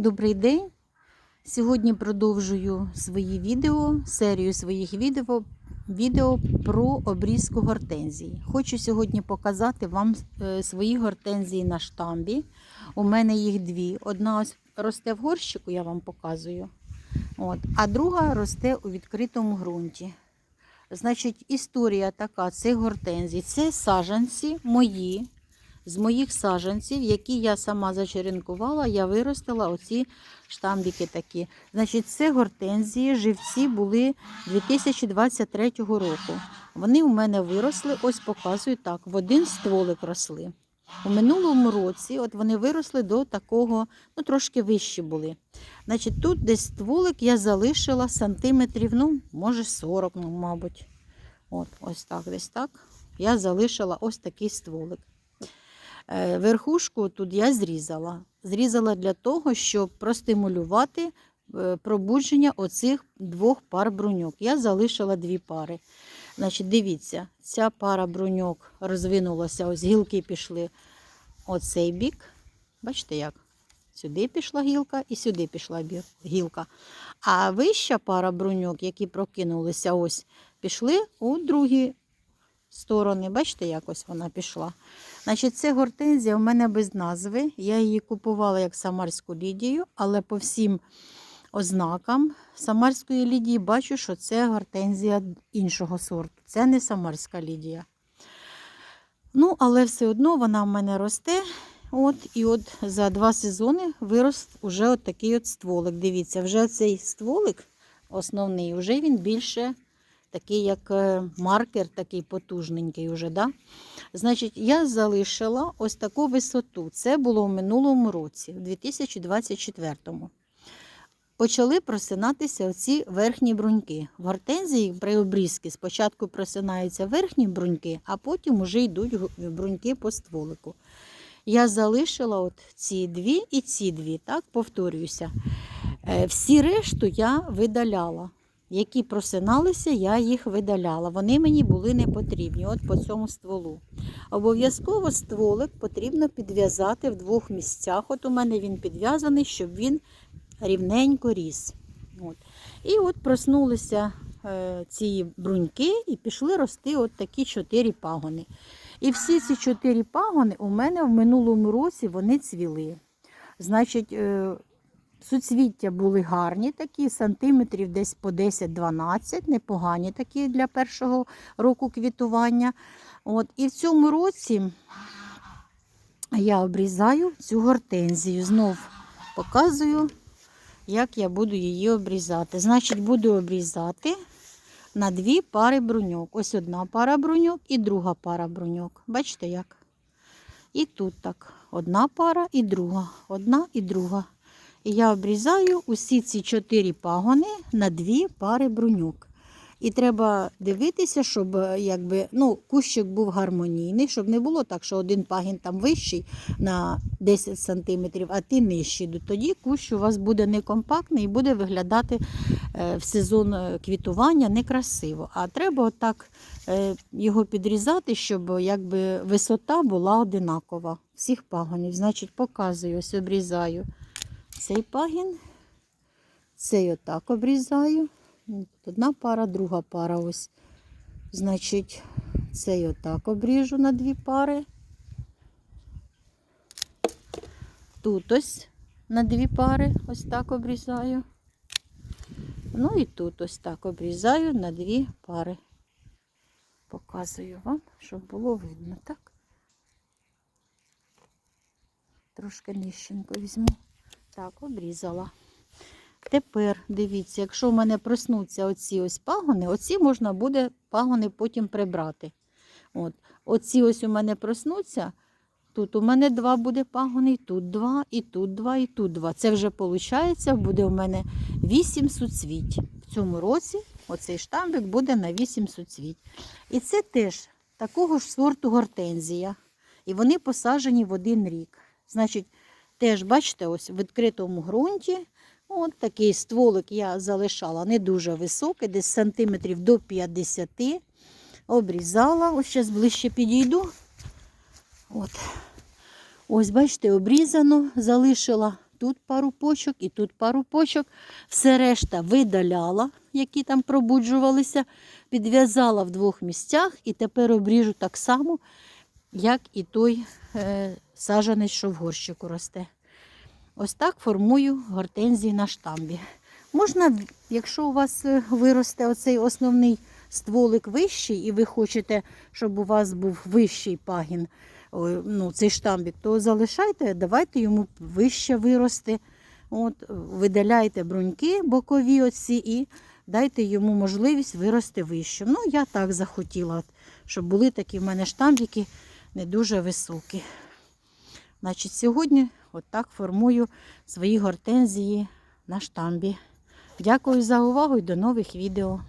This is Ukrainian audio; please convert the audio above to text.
Добрий день! Сьогодні продовжую свої відео, серію своїх відео, відео про обрізку гортензій. Хочу сьогодні показати вам е, свої гортензії на штамбі. У мене їх дві. Одна росте в горщику, я вам показую. От, а друга росте у відкритому ґрунті. Значить, історія така: це гортензії, це саджанці мої. З моїх саджанців, які я сама зачеренкувала, я виростила оці штамбіки такі. Значить, це гортензії, живці були 2023 року. Вони у мене виросли, ось показую так, в один стволик росли. У минулому році от вони виросли до такого, ну трошки вищі були. Значить, тут десь стволик я залишила сантиметрів, ну, може 40, ну, мабуть. От, ось так, десь так. Я залишила ось такий стволик. Е, Верхушку тут я зрізала. Зрізала для того, щоб простимулювати е, пробудження оцих двох пар бруньок. Я залишила дві пари. Значить, дивіться, ця пара бруньок розвинулася, ось гілки пішли оцей бік. Бачите як? Сюди пішла гілка і сюди пішла гілка. А вища пара бруньок, які прокинулися, ось, пішли у другі сторони. Бачите, як ось вона пішла. Значить, це гортензія у мене без назви. Я її купувала як самарську лідію, але по всім ознакам самарської лідії бачу, що це гортензія іншого сорту. Це не самарська лідія. Ну, але все одно вона в мене росте. От, і от за два сезони вирос уже от такий от стволик. Дивіться, вже цей стволик основний, вже він більше такий, як е, маркер, такий потужненький уже. Да? Значить, я залишила ось таку висоту. Це було в минулому році, в 2024-му. Почали просинатися оці верхні бруньки. В гортензії при обрізці спочатку просинаються верхні бруньки, а потім вже йдуть бруньки по стволику. Я залишила от ці дві і ці дві, так, повторююся. Е, Всі решту я видаляла. Які просиналися, я їх видаляла. Вони мені були не потрібні, от по цьому стволу. Обов'язково стволик потрібно підв'язати в двох місцях. От у мене він підв'язаний, щоб він рівненько ріс. От. І от проснулися е, ці бруньки і пішли рости от такі чотири пагони. І всі ці чотири пагони у мене в минулому році вони цвіли. Значить, е, суцвіття були гарні такі, сантиметрів десь по 10-12, непогані такі для першого року квітування. От. І в цьому році я обрізаю цю гортензію. Знов показую, як я буду її обрізати. Значить, буду обрізати на дві пари бруньок. Ось одна пара бруньок і друга пара бруньок. Бачите як? І тут так. Одна пара і друга. Одна і друга. Я обрізаю усі ці чотири пагони на дві пари бруньок. І треба дивитися, щоб е, якби, ну, кущик був гармонійний, щоб не було так, що один пагін там вищий на 10 см, а ти нижчий. Тоді кущ у вас буде некомпактний і буде виглядати е, в сезон е, квітування некрасиво. А треба отак його підрізати, щоб якби, висота була одинакова всіх пагонів. Значить, показую, ось обрізаю цей пагін, цей отак обрізаю. Одна пара, друга пара ось. Значить, цей отак обріжу на дві пари. Тут ось на дві пари ось так обрізаю. Ну і тут ось так обрізаю на дві пари. Показую вам, щоб було видно, так? Трошки нижченько візьму. Так, обрізала. Тепер дивіться, якщо в мене проснуться оці ось пагони, оці можна буде пагони потім прибрати. От. Оці ось у мене проснуться. Тут у мене два буде пагони, тут два, і тут два, і тут два. Це вже виходить, буде у мене вісім суцвіть. В цьому році оцей штамбик буде на вісім суцвіть. І це теж такого ж сорту гортензія. І вони посаджені в один рік. Значить, теж, бачите, ось в відкритому ґрунті. От такий стволик я залишала не дуже високий, десь сантиметрів до 50. Обрізала. Ось зараз ближче підійду. От. Ось, бачите, обрізано, залишила тут пару почок, і тут пару почок. Все решта видаляла, які там пробуджувалися, підв'язала в двох місцях і тепер обріжу так само, як і той е, саджанець, що в горщику росте. Ось так формую гортензії на штамбі. Можна, якщо у вас е, виросте оцей основний стволик вищий, і ви хочете, щоб у вас був вищий пагін, ну, цей штамбік, то залишайте, давайте йому вище вирости. От, видаляйте бруньки бокові оці і дайте йому можливість вирости вище. Ну, я так захотіла, щоб були такі в мене штамбіки не дуже високі. Значить, сьогодні отак формую свої гортензії на штамбі. Дякую за увагу і до нових відео.